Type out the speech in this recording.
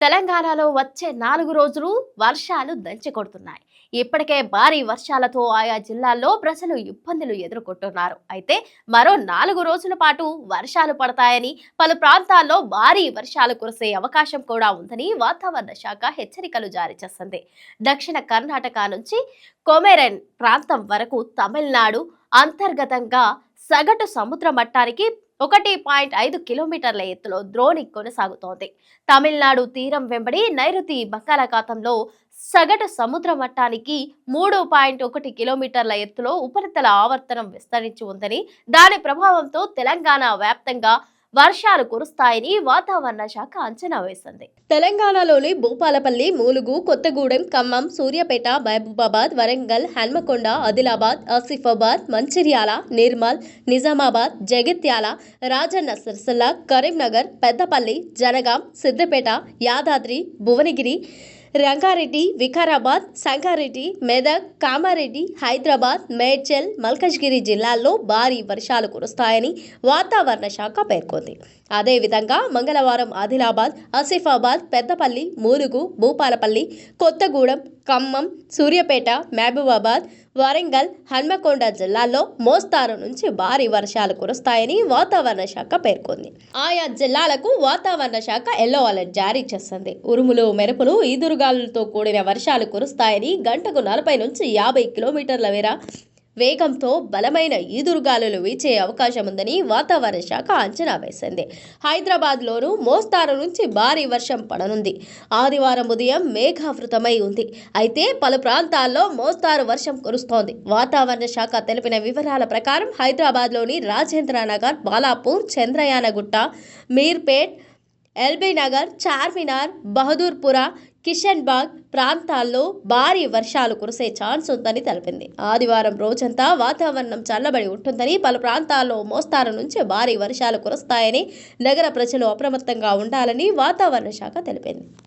తెలంగాణలో వచ్చే నాలుగు రోజులు వర్షాలు దంచి కొడుతున్నాయి ఇప్పటికే భారీ వర్షాలతో ఆయా జిల్లాల్లో ప్రజలు ఇబ్బందులు ఎదుర్కొంటున్నారు. అయితే మరో నాలుగు రోజుల పాటు వర్షాలు పడతాయని పలు ప్రాంతాల్లో భారీ వర్షాలు కురిసే అవకాశం కూడా ఉందని వాతావరణ శాఖ హెచ్చరికలు జారీ చేసింది. దక్షిణ కర్ణాటక నుంచి కొమెరెన్ ప్రాంతం వరకు తమిళనాడు అంతర్గతంగా సగటు సముద్ర మట్టానికి ఒకటి పాయింట్ ఐదు కిలోమీటర్ల ఎత్తులో ద్రోణి కొనసాగుతోంది. తమిళనాడు తీరం వెంబడి నైరుతి బంగాళాఖాతంలో సగటు సముద్ర మట్టానికి మూడు పాయింట్ ఒకటి కిలోమీటర్ల ఎత్తులో ఉపరితల ఆవర్తనం విస్తరించి ఉందని దాని ప్రభావంతో తెలంగాణ వ్యాప్తంగా వర్షాలు కురుస్తాయని వాతావరణ శాఖ అంచనా వేసింది. తెలంగాణలోని భూపాలపల్లి మూలుగు కొత్తగూడెం ఖమ్మం సూర్యాపేట మహబూబాబాద్ వరంగల్ హన్మకొండ ఆదిలాబాద్ ఆసిఫాబాద్ మంచిర్యాల నిర్మల్ నిజామాబాద్ జగిత్యాల రాజన్న సిరిసిల్ల కరీంనగర్ పెద్దపల్లి జనగాం సిద్దిపేట యాదాద్రి భువనగిరి రంగారెడ్డి వికారాబాద్ సంగారెడ్డి మెదక్ కామారెడ్డి హైదరాబాద్ మేడ్చల్ మల్కజ్గిరి జిల్లాల్లో భారీ వర్షాలు కురుస్తాయని వాతావరణ శాఖ పేర్కొంది. అదేవిధంగా మంగళవారం ఆదిలాబాద్ ఆసిఫాబాద్ పెద్దపల్లి మూలుగు భూపాలపల్లి కొత్తగూడెం ఖమ్మం సూర్యాపేట మహబూబాబాద్ వరంగల్ హన్మకొండ జిల్లాల్లో మోస్తారు నుంచి భారీ వర్షాలు కురుస్తాయని వాతావరణ శాఖ పేర్కొంది. ఆయా జిల్లాలకు వాతావరణ శాఖ ఎల్లో అలర్ట్ జారీ చేసింది. ఉరుములు మెరుపులు ఈదురుగాలులతో కూడిన వర్షాలు కురుస్తాయని గంటకు నలభై నుంచి యాభై కిలోమీటర్ల మేర వేగంతో బలమైన ఈదురుగాలులు వీచే అవకాశం ఉందని వాతావరణ శాఖ అంచనా వేసింది. హైదరాబాద్లోనూ మోస్తారు నుంచి భారీ వర్షం పడనుంది. ఆదివారం ఉదయం మేఘావృతమై ఉంది. అయితే పలు ప్రాంతాల్లో మోస్తారు వర్షం కురుస్తోంది. వాతావరణ శాఖ తెలిపిన వివరాల ప్రకారం హైదరాబాద్లోని రాజేంద్ర నగర్ బాలాపూర్ చంద్రయానగుట్ట మీర్పేట్ ఎల్బీ నగర్ చార్మినార్ బహదూర్పుర కిషన్ బాగ్ ప్రాంతాల్లో భారీ వర్షాలు కురిసే ఛాన్స్ ఉందని తెలిపింది. ఆదివారం రోజంతా వాతావరణం చల్లబడి ఉంటుందని పలు ప్రాంతాల్లో మోస్తారు నుంచి భారీ వర్షాలు కురుస్తాయని నగర ప్రజలు అప్రమత్తంగా ఉండాలని వాతావరణ శాఖ తెలిపింది.